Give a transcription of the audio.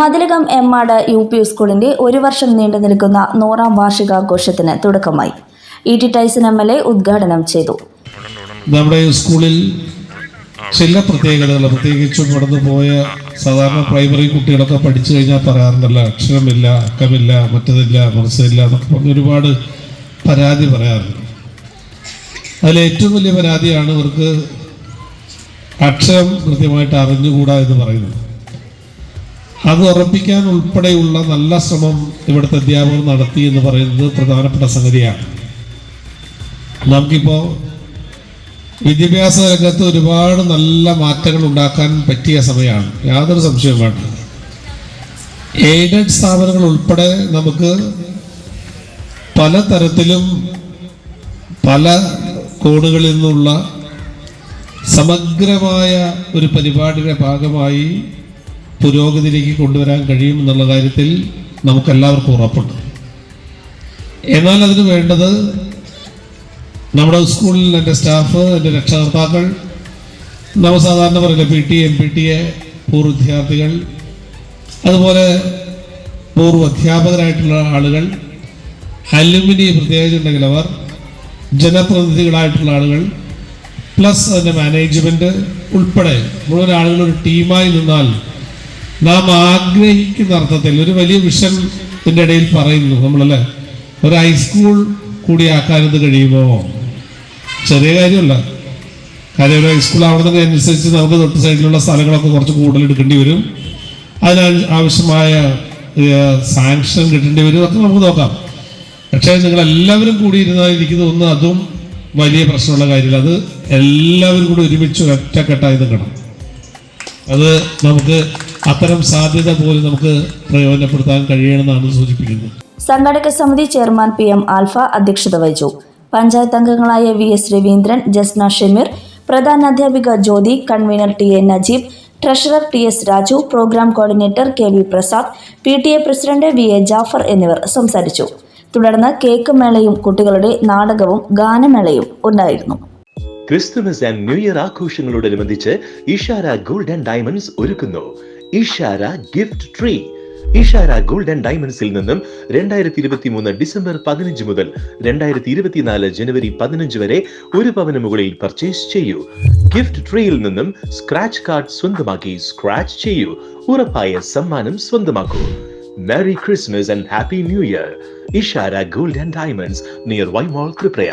Mathilakam Emmad U P സ്കൂളിന്റെ ഒരു വർഷം നീണ്ടു നിൽക്കുന്ന നൂറാം വാർഷികാഘോഷത്തിന് തുടക്കമായി. E T Tyson M L A ഉദ്ഘാടനം ചെയ്തു. നമ്മുടെ സ്കൂളിൽ ചില പ്രത്യേകതകൾ പ്രത്യേകിച്ചും കടന്നു പോയ സാധാരണ പ്രൈമറി കുട്ടികളൊക്കെ പഠിച്ചു കഴിഞ്ഞാൽ പറയാറുണ്ടല്ലോ അക്ഷരമില്ല അക്കമില്ല മറ്റതില്ല മനസ്സില്ല എന്നൊക്കെ പറഞ്ഞ് ഒരുപാട് പരാതി പറയാറുണ്ട്. അതിൽ ഏറ്റവും വലിയ പരാതിയാണ് ഇവർക്ക് അക്ഷരം കൃത്യമായിട്ട് അറിഞ്ഞുകൂടാ എന്ന് പറയുന്നത്. അത് ഉറപ്പിക്കാൻ ഉൾപ്പെടെയുള്ള നല്ല ശ്രമം ഇവിടുത്തെ അധ്യാപകർ നടത്തി എന്ന് പറയുന്നത് പ്രധാനപ്പെട്ട സംഗതിയാണ്. നമുക്കിപ്പോൾ വിദ്യാഭ്യാസ രംഗത്ത് ഒരുപാട് നല്ല മാറ്റങ്ങൾ ഉണ്ടാക്കാൻ പറ്റിയ സമയമാണ്. യാതൊരു സംശയവും വേണ്ട. എയ്ഡഡ് സ്ഥാപനങ്ങൾ ഉൾപ്പെടെ നമുക്ക് പലതരത്തിലും പല കോണുകളിൽ നിന്നുള്ള സമഗ്രമായ ഒരു പരിപാടിയുടെ ഭാഗമായി പുരോഗതിയിലേക്ക് കൊണ്ടുവരാൻ കഴിയുമെന്നുള്ള കാര്യത്തിൽ നമുക്കെല്ലാവർക്കും ഉറപ്പുണ്ട്. എന്നാൽ അതിന് വേണ്ടത് നമ്മുടെ സ്കൂളിൽ എന്റെ സ്റ്റാഫ് എന്റെ രക്ഷകർത്താക്കൾ നമ്മൾ സാധാരണ പറയുന്ന P T M P T A പൂർവ വിദ്യാർത്ഥികൾ അതുപോലെ പൂർവ അധ്യാപകരായിട്ടുള്ള ആളുകൾ അലുമിനി പ്രത്യേകിച്ചുണ്ടെങ്കിൽ അവർ ജനപ്രതിനിധികളായിട്ടുള്ള ആളുകൾ പ്ലസ് അതിന്റെ മാനേജ്മെന്റ് ഉൾപ്പെടെ മുഴുവൻ ആളുകൾ ഒരു ടീമായി നിന്നാൽ നാം ആഗ്രഹിക്കുന്ന അർത്ഥത്തിൽ ഒരു വലിയ വിഷൻ ഇതിന്റെ ഇടയിൽ പറയുന്നു നമ്മളല്ലേ? ഒരു ഹൈസ്കൂൾ കൂടിയാക്കാൻ ആക്കാനത് കഴിയുമോ? ചെറിയ കാര്യമല്ല. കാര്യം ഒരു ഹൈസ്കൂൾ ആവുന്നതിന് നമുക്ക് തൊട്ട് സൈഡിലുള്ള സ്ഥലങ്ങളൊക്കെ കുറച്ച് കൂടുതൽ എടുക്കേണ്ടി വരും. അതിന് ആവശ്യമായ സാങ്ഷൻ കിട്ടേണ്ടി വരും. അതൊക്കെ നമുക്ക് നോക്കാം. പക്ഷേ നിങ്ങൾ എല്ലാവരും കൂടി ഇരുന്നാൽ ഒന്ന് അതും വലിയ പ്രശ്നമുള്ള കാര്യമില്ല. അത് എല്ലാവരും കൂടി ഒരുമിച്ച് ഒറ്റക്കെട്ടായി നിൽക്കണം. അത് നമുക്ക് അത്തരം സാധ്യത പോലും നമുക്ക് പ്രയോജനപ്പെടുത്താൻ കഴിയണമെന്നാണ് സൂചിപ്പിക്കുന്നത്. സംഘാടക സമിതി ചെയർമാൻ പി എം ആൽഫ അധ്യക്ഷത വഹിച്ചു. പഞ്ചായത്ത് അംഗങ്ങളായ വി എസ് രവീന്ദ്രൻ ജസ്ന ഷമീർ പ്രധാന അധ്യാപിക Jyothi convener T A Najeeb treasurer T S Raju programme coordinator K V Prasad P T A president V A Jafar എന്നിവർ സംസാരിച്ചു. തുടർന്ന് കേക്ക് മേളയും കുട്ടികളുടെ നാടകവും ഗാനമേളയും ഉണ്ടായിരുന്നു. ക്രിസ്തുമസ് ആൻഡ് ന്യൂ ഇയർ ആഘോഷങ്ങളോടനുബന്ധിച്ച് ഇഷാര ഗോൾഡ് ആൻഡ് ഡയമണ്ട്സ് ഒരുക്കുന്നു. Ishara gift tree. Ishara gold and ഡയമണ്ട്സിൽ നിന്നും രണ്ടായിരത്തി ഇരുപത്തി മൂന്ന് ഡിസംബർ പതിനഞ്ച് മുതൽ രണ്ടായിരത്തി ഇരുപത്തിനാല് ജനുവരി പതിനഞ്ച് വരെ ഒരു പവന് മുകളിൽ പർച്ചേസ് ചെയ്യൂ. ഗിഫ്റ്റ് ട്രീയിൽ നിന്നും സ്ക്രാച്ച് കാർഡ് സ്വന്തമാക്കി സ്ക്രാച്ച് ചെയ്യൂ. ഉറപ്പായ സമ്മാനം സ്വന്തമാക്കൂ. Merry Christmas and happy new year. Ishara gold and diamonds near Vaimol Triprayar